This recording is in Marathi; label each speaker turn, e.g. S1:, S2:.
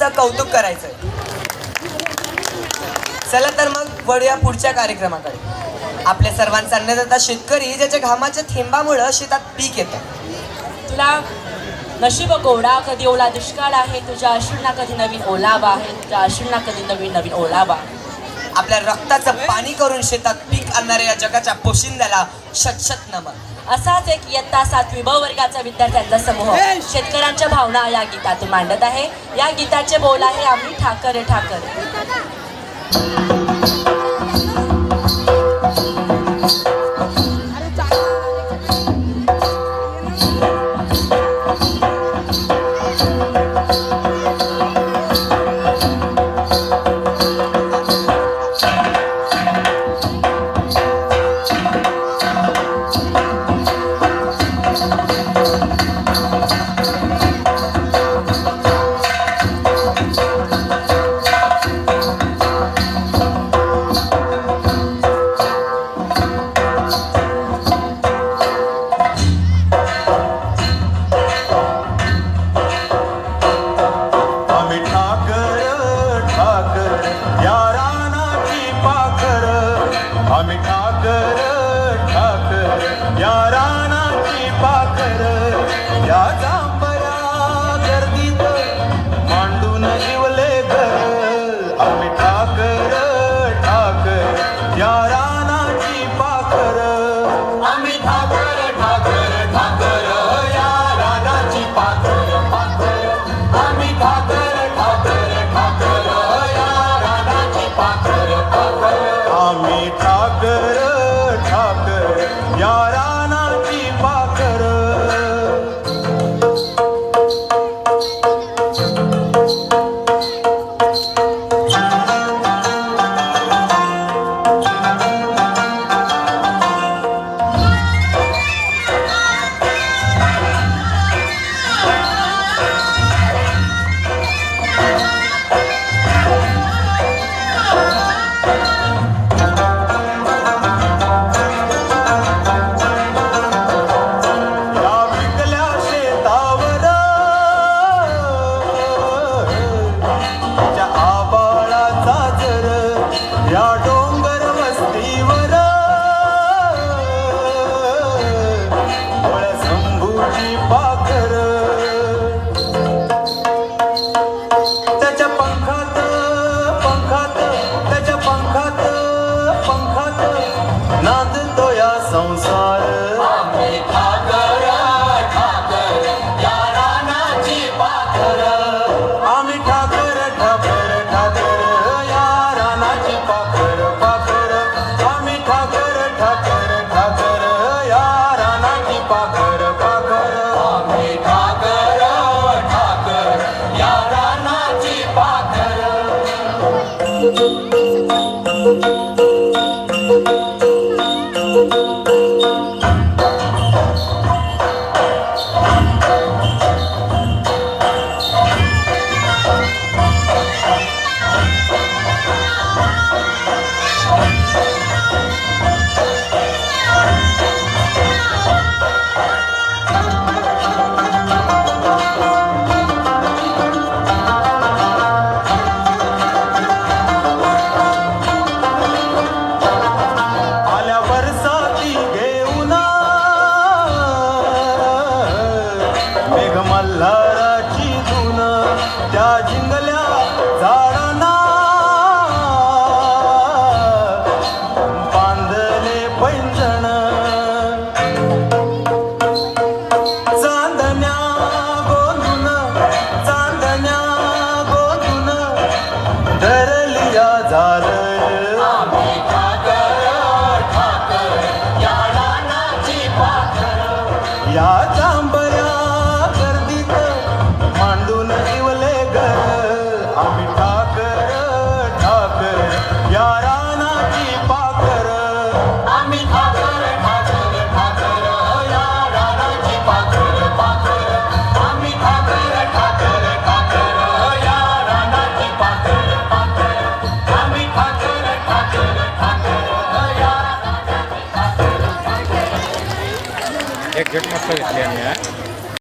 S1: त्यांचं कौतुक करायचंय. चला तर मग वळूया पुढच्या कार्यक्रमाकडे. आपल्या सर्वांचा अन्नदाता शेतकरी ज्याच्या घामाच्या थेंबामुळं शेतात पीक येतं.
S2: तुला नशीब गोडा कधी ओला दुष्काळ आहे तुझ्या अश्रूंना कधी नवीन ओलावा आहे तुझ्या अश्रूंना कधी नवीन नवीन ओलावा
S1: आपल्या रक्ताचं पाणी करून शेतात पीक आणणाऱ्या या जगाच्या पोशिंद्याला शतशत नमन.
S2: असाच एक इयत्ता सातवी ब वर्गाचा विद्यार्थ्यांचा समूह. शेतकऱ्यांच्या भावना या गीतातून मांडत आहे. या गीताचे बोल आहे आम्ही ठाकर ठाकर.
S3: ठाकर ठाकर या रानाची पाखर या जांभया गर्दीत मांडून जिवले घर. आम्ही ठाकर ठाकर या रानाची पाखर आम्ही ठाकर ठाकर ठाकर या रानाची पाकर. पाखर Música या
S4: एक घेट